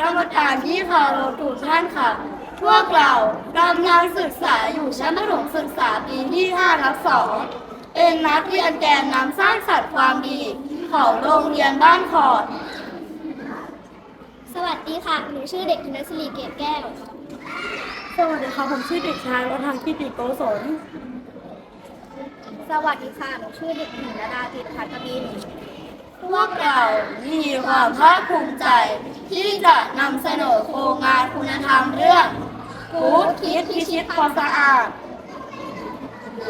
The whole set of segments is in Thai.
ท่านค่ะ พวกเรากำลังศึกษาอยู่ชั้นประถมศึกษาปีที่5ทับ2เป็นนักเรียนแกนนำสร้างสรรค์ความดี ของโรงเรียนบ้านขอด สวัสดีค่ะ หนูชื่อเด็กธนศรีเกตแก้ว สวัสดีครับผมชื่อเด็กชายวัฒนกิติโกศลสวัสดีค่ะ หนูชื่อเด็กหญิงระดาติพัฒบิน พวกเรามีความภาคภูมิใจ ที่จะนำเสนอโครงงานคุณธรรมเรื่องกู๊ดคิดพิชิตความสะอาด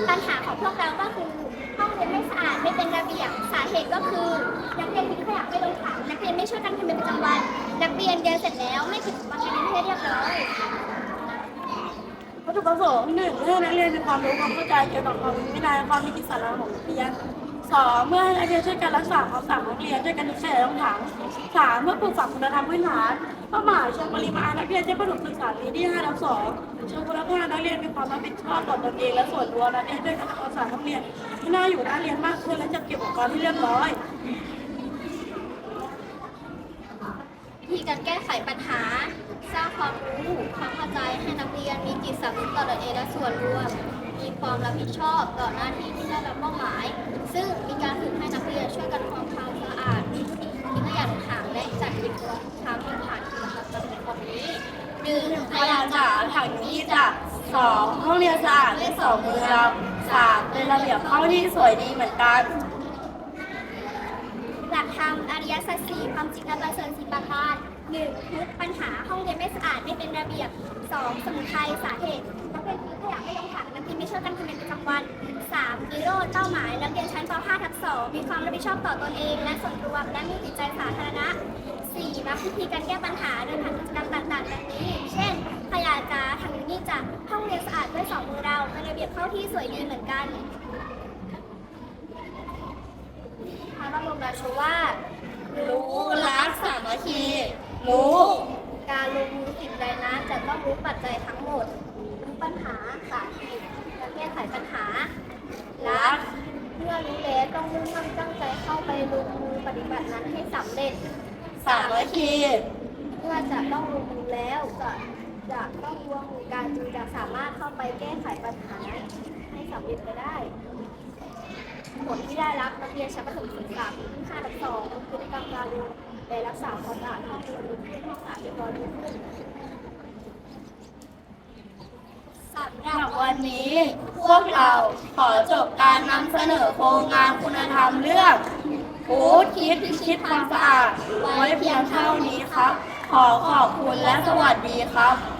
ปัญหาของพวกเราก็คือห้องเรียนไม่สะอาดไม่เป็นระเบียบสาเหตุก็คือนักเรียนทิ้งขยะไม่ลงถังนักเรียนไม่ช่วยกันทำเป็นประจำวัน นักเรียนเรียนเสร็จแล้วไม่เก็บอุปกรณ์ให้เรียบร้อย วัตถุประสงค์หนึ่งเพื่อให้นักเรียนมีความรู้ความเข้าใจเกี่ยวกับความมีวินัยความมีจิตสาระของนักเรียน สองเมื่อให้นักเรียนช่วยกันรักษาความสะอาดของเรียนช่วยกันดูแลต้องถังสามเมื่อปลูกฝังคุณธรรมพื้นฐานเป้าหมายเชิงปริมาณนักเรียนจะประถมศึกษาปีที่ห้าทับสองเชิงคุณภาพนักเรียนมีความรับผิดชอบต่อตนเองและส่วนรวมนักเรียนด้วยการทำความสาดนักเรียนที่น่าอยู่น่าเรียนมากขึ้นและจัดเก็บอุปกรณ์ที่เรียบร้อยวิธีการแก้ไขปัญหา สร้างความรู้ความเข้าใจให้นักเรียนมีจิตสำนึกต่อตนเองและส่วนรวม มีความรับผิดชอบต่อหน้าที่ที่ได้รับมอบหมาย ที่จะสองห้องเรียนสะอาดได้สองมือเราสามเป็นระเบียบห้องที่สวยดีเหมือนกัน หลักธรรมอริยสัจสี่ความจริงอันประเสริฐสี่ประการหนึ่งทุกปัญหาห้องเรียนไม่สะอาดไม่เป็นระเบียบสองสมุทัยสาเหตุนักเรียนทิ้งขยะไม่ลงถังนักเรียนไม่ช่วยกันทำเป็นประจำวันสามนิโรธเป้าหมายนักเรียนชั้นป .5 ทับ2มีความรับผิดชอบต่อตนเอง และส่วนรวมและมีจิตใจสาธารณะสี่รับวิธีการแก้ปัญหาาที่สวยดีเหมือนกันพระบรมราโชวาทรู้รักสามัคคี รู้ การลงมือสิ่งใดนั้นจะต้องรู้ปัจจัยทั้งหมด รู้ปัญหาสาเหตุและแก้ไขปัญหา รักเมื่อรู้แล้วต้องมุ่งมั่นตั้งใจเข้าไปลงมือปฏิบัตินั้นให้สำเร็จ สามัคคี เมื่อจะต้องลงมือแล้วจะ จะต้องร่วมกันจึงจะสามารถเข้าไปแก้ไขปัญหาให้สำเร็จไปได้ ผลที่ได้รับนักเรียนชั้นประถมศึกษาปีที่5ทับ2พฤติกรรมการเรียนและรักษาความสะอาดห้องเรียนดีขึ้นให้สะอาดเรียบร้อยขึ้นสำหรับหรับวันนี้พวกเราขอจบการนำเสนอโครงงานคุณธรรมเรื่องกู๊ดคิดพิชิตความสะอาดไว้เพียงเท่านี้ครับ ขอขอบคุณและสวัสดีครับ